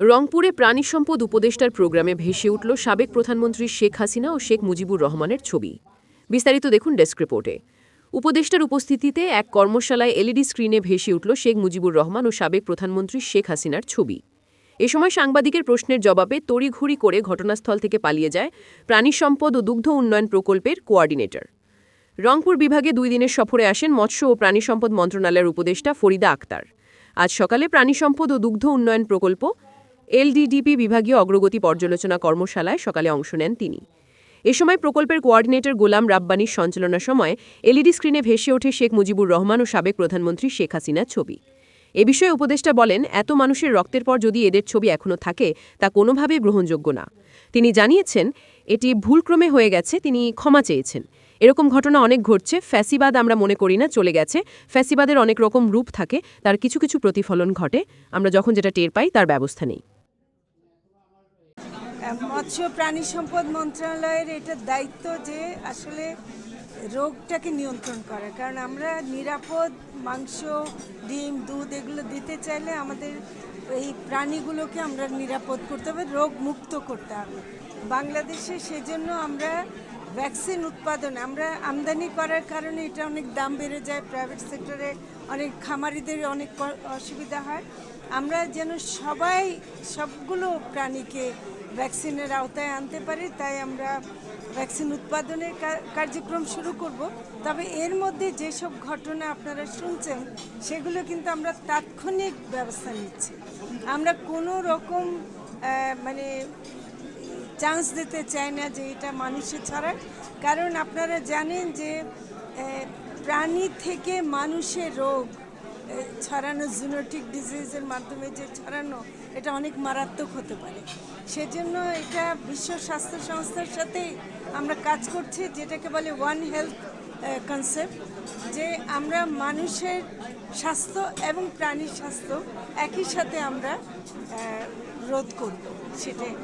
রংপুরে প্রাণী সম্পদ উপদেষ্টার প্রোগ্রামে ভেসে উঠল সাবেক প্রধানমন্ত্রী শেখ হাসিনা ও শেখ মুজিবুর রহমানের ছবি। বিস্তারিত দেখুন ডেস্ক রিপোর্টে। উপদেষ্টার উপস্থিতিতে এক কর্মশালায় এলইডি স্ক্রিনে ভেসে উঠল শেখ মুজিবুর রহমান ও সাবেক প্রধানমন্ত্রী শেখ হাসিনার ছবি। এ সময় সাংবাদিকের প্রশ্নের জবাবে তড়িঘড়ি করে ঘটনাস্থল থেকে পালিয়ে যায় প্রাণী সম্পদ ও দুগ্ধ উন্নয়ন প্রকল্পের কোয়ার্ডিনেটর। রংপুর বিভাগে দুই দিনের সফরে আসেন মৎস্য ও প্রাণী সম্পদ মন্ত্রণালয়ের উপদেষ্টা ফরিদা আক্তার। আজ সকালে প্রাণী সম্পদ ও দুগ্ধ উন্নয়ন প্রকল্প, এলডিডিপি বিভাগীয় অগ্রগতি পর্যালোচনা কর্মশালায় সকালে অংশ নেন তিনি। এ সময় প্রকল্পের কোয়ার্ডিনেটর গোলাম রাব্বানির সঞ্চালনার সময় এলইডি স্ক্রিনে ভেসে ওঠে শেখ মুজিবুর রহমান ও সাবেক প্রধানমন্ত্রী শেখ হাসিনার ছবি। এ বিষয়ে উপদেষ্টা বলেন, এত মানুষের রক্তের পর যদি এদের ছবি এখনও থাকে, তা কোনোভাবেই গ্রহণযোগ্য না। তিনি জানিয়েছেন, এটি ভুলক্রমে হয়ে গেছে, তিনি ক্ষমা চেয়েছেন। এরকম ঘটনা অনেক ঘটছে, ফ্যাসিবাদ আমরা মনে করি না, চলে গেছে। ফ্যাসিবাদের অনেক রকম রূপ থাকে, তার কিছু কিছু প্রতিফলন ঘটে। আমরা যখন যেটা টের পাই, তার ব্যবস্থা নেই। মৎস্য প্রাণী সম্পদ মন্ত্রণালয়ের এটা দায়িত্ব যে আসলে রোগটাকে নিয়ন্ত্রণ করা। কারণ আমরা নিরাপদ মাংস, ডিম, দুধ এগুলো দিতে চাইলে আমাদের এই প্রাণীগুলোকে আমরা নিরাপদ করতে হবে, রোগ মুক্ত করতে হবে। বাংলাদেশে সেজন্য আমরা ভ্যাকসিন উৎপাদন, আমরা আমদানি করার কারণে এটা অনেক দাম বেড়ে যায় প্রাইভেট সেক্টরে অনেক খামারিদের অনেক অসুবিধা হয়। আমরা যেন সবাই, সবগুলো প্রাণীকে ভ্যাকসিনের আওতায় আনতে পারি, তাই আমরা ভ্যাকসিন উৎপাদনের কার্যক্রম শুরু করব। তবে এর মধ্যে যেসব ঘটনা আপনারা শুনছেন, সেগুলো কিন্তু আমরা তাৎক্ষণিক ব্যবস্থা নিচ্ছি। আমরা কোনো রকম মানে চান্স দিতে চাই না যে এটা মানুষে ছড়ায় কারণ আপনারা জানেন যে প্রাণী থেকে মানুষের রোগ ছড়ানো জুনোটিক ডিজিজের মাধ্যমে যে ছড়ানো, এটা অনেক মারাত্মক হতে পারে। সেজন্য এটা বিশ্ব স্বাস্থ্য সংস্থার সাথে আমরা কাজ করছি, যেটাকে বলে ওয়ান হেলথ কনসেপ্ট যে আমরা মানুষের স্বাস্থ্য এবং প্রাণীর স্বাস্থ্য একই সাথে আমরা রোধ করব, সেটাই।